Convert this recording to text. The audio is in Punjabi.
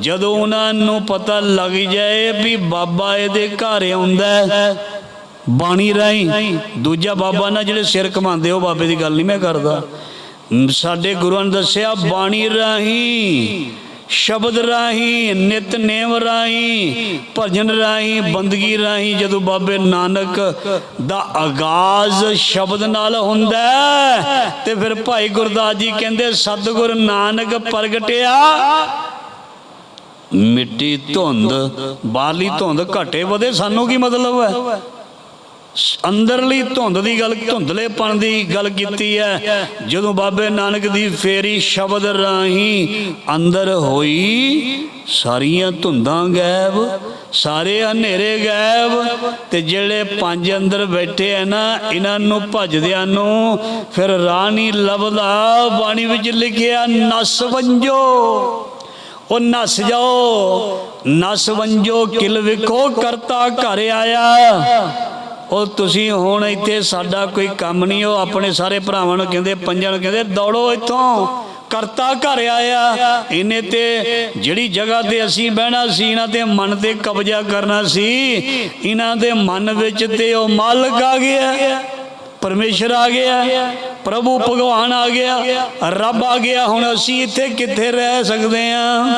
ਜਦੋਂ ਉਹਨਾਂ ਨੂੰ ਪਤਾ ਲੱਗ ਜਾਏ ਵੀ ਬਾਬਾ ਇਹਦੇ ਘਰ ਆਉਂਦਾ ਬਾਣੀ ਰਾਹੀਂ ਦੂਜਾ ਬਾਬਾ ਨਾ ਜਿਹੜੇ ਸਿਰ ਘਮਾਉਂਦੇ ਉਹ ਬਾਬੇ ਦੀ ਗੱਲ ਨਹੀਂ ਮੈਂ ਕਰਦਾ। ਸਾਡੇ ਗੁਰੂਆਂ ਨੇ ਦੱਸਿਆ, ਬਾਣੀ ਰਾਹੀਂ, ਸ਼ਬਦ ਰਾਹੀਂ ਨਿਤਨੇਮ ਰਾਹੀਂ, ਭਜਨ ਰਾਹੀਂ, ਬੰਦਗੀ ਰਾਹੀਂ ਜਦੋਂ ਬਾਬੇ ਨਾਨਕ ਦਾ ਆਗਾਜ਼ ਸ਼ਬਦ ਨਾਲ ਹੁੰਦਾ ਤੇ ਫਿਰ ਭਾਈ ਗੁਰਦਾਸ ਜੀ ਕਹਿੰਦੇ, ਸਤਿਗੁਰ ਨਾਨਕ ਪ੍ਰਗਟਿਆ ਮਿੱਟੀ ਧੁੰਦ, ਬਾਹਰਲੀ ਧੁੰਦ ਘਟੇ ਵਧੇ, ਸਾਨੂੰ ਕੀ ਮਤਲਬ ਹੈ? ਅੰਦਰਲੀ ਧੁੰਦ ਦੀ ਗੱਲ, ਧੁੰਦਲੇਪਣ ਦੀ ਗੱਲ ਕੀਤੀ ਹੈ। ਜਦੋਂ ਬਾਬੇ ਨਾਨਕ ਦੀ ਫੇਰੀ ਸ਼ਬਦ ਰਾਹੀਂ ਅੰਦਰ ਹੋਈ, ਸਾਰੀਆਂ ਧੁੰਦਾਂ ਗਾਇਬ, ਸਾਰੇ ਹਨੇਰੇ ਗਾਇਬ, ਤੇ ਜਿਹੜੇ ਪੰਜ ਅੰਦਰ ਬੈਠੇ ਆ ਨਾ, ਇਹਨਾਂ ਨੂੰ ਭਜਦਿਆਂ ਨੂੰ ਫਿਰ ਰਾਹ ਨਹੀਂ ਲੱਭਦਾ ਬਾਣੀ ਵਿੱਚ ਲਿਖਿਆ, ਨਸ ਵੰਜੋ। ਉਹ ਨਸ ਜਾਓ, ਨਸ ਵੰਜੋ, ਕਿਲ ਵਿਖੋ, ਕਰਤਾ ਘਰ ਆਇਆ। ਉਹ ਤੁਸੀਂ ਹੁਣ ਇੱਥੇ ਸਾਡਾ ਕੋਈ ਕੰਮ ਨਹੀਂ, ਉਹ ਆਪਣੇ ਸਾਰੇ ਭਰਾਵਾਂ ਨੂੰ ਕਹਿੰਦੇ, ਪੰਜਾਂ ਨੂੰ ਕਹਿੰਦੇ, ਦੌੜੋ ਇੱਥੋਂ, ਕਰਤਾ ਘਰ ਆਇਆ। ਇਹਨੇ ਤੇ ਜਿਹੜੀ ਜਗ੍ਹਾ ਤੇ ਅਸੀਂ ਬਹਿਣਾ ਸੀ, ਇਹਨਾਂ ਦੇ ਮਨ ਤੇ ਕਬਜ਼ਾ ਕਰਨਾ ਸੀ, ਇਹਨਾਂ ਦੇ ਮਨ ਵਿੱਚ ਤੇ ਉਹ ਮਾਲਕ ਆ ਗਿਆ, ਪਰਮੇਸ਼ਰ ਆ ਗਿਆ, ਪ੍ਰਭੂ ਭਗਵਾਨ ਆ ਗਿਆ, ਰੱਬ ਆ ਗਿਆ, ਹੁਣ ਅਸੀਂ ਇੱਥੇ ਕਿੱਥੇ ਰਹਿ ਸਕਦੇ ਹਾਂ?